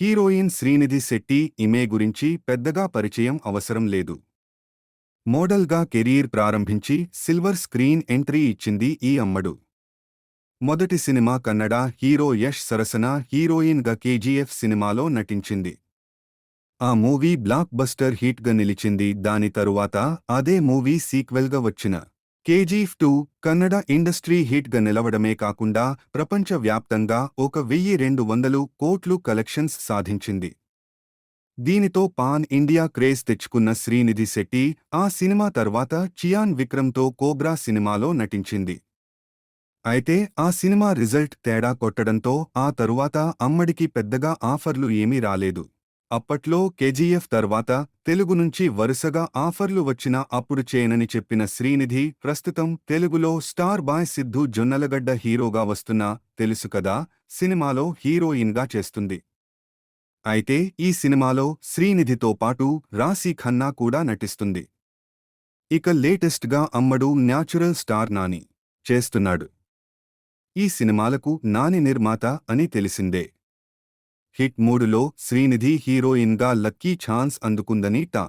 Heroine Srinidhi Shetty ఇమే గురించి పెద్దగా పరిచయం అవసరం లేదు. మోడల్గా కెరీర్ ప్రారంభించి సిల్వర్ స్క్రీన్ ఎంట్రీ ఇచ్చింది ఈ అమ్మడు. మొదటి సినిమా కన్నడ హీరో యష్ సరసన హీరోయిన్గా కేజీఎఫ్ సినిమాలో నటించింది. ఆ మూవీ బ్లాక్ బస్టర్ హిట్గా నిలిచింది దాని తరువాత అదే మూవీ సీక్వెల్గా వచ్చిన. కేజీఎఫ్ టూ కన్నడ ఇండస్ట్రీ హిట్గా నిలవడమే కాకుండా ప్రపంచవ్యాప్తంగా ఒక వెయ్యి రెండు వందలు కోట్లు కలెక్షన్స్ సాధించింది. దీనితో పాన్ ఇండియా క్రేజ్ తెచ్చుకున్న శ్రీనిధి శెట్టి ఆ సినిమా తర్వాత చియాన్ విక్రమ్తో కోబ్రా సినిమాలో నటించింది. అయితే ఆ సినిమా రిజల్ట్ తేడా కొట్టడంతో ఆ తరువాత అమ్మడికి పెద్దగా ఆఫర్లు ఏమీ రాలేదు. అప్పట్లో కేజీఎఫ్ తర్వాత తెలుగు నుంచి వరుసగా ఆఫర్లు వచ్చినా అప్పుడు చేయనని చెప్పిన శ్రీనిధి ప్రస్తుతం తెలుగులో స్టార్ బాయ్ సిద్ధు జొన్నలగడ్డ హీరోగా వస్తున్నా తెలుసు కదా సినిమాలో హీరోయిన్గా చేస్తుంది. అయితే ఈ సినిమాలో శ్రీనిధితో పాటు రాశీ ఖన్నా కూడా నటిస్తుంది. ఇక లేటెస్ట్గా అమ్మడు న్యాచురల్ స్టార్ నాని చేస్తున్నాడు. ఈ సినిమాలకు నాని నిర్మాత అని తెలిసిందే. హిట్ మూడులో శ్రీనిధి హీరోయిన్గా లక్కీ ఛాన్స్ అందుకుందని టా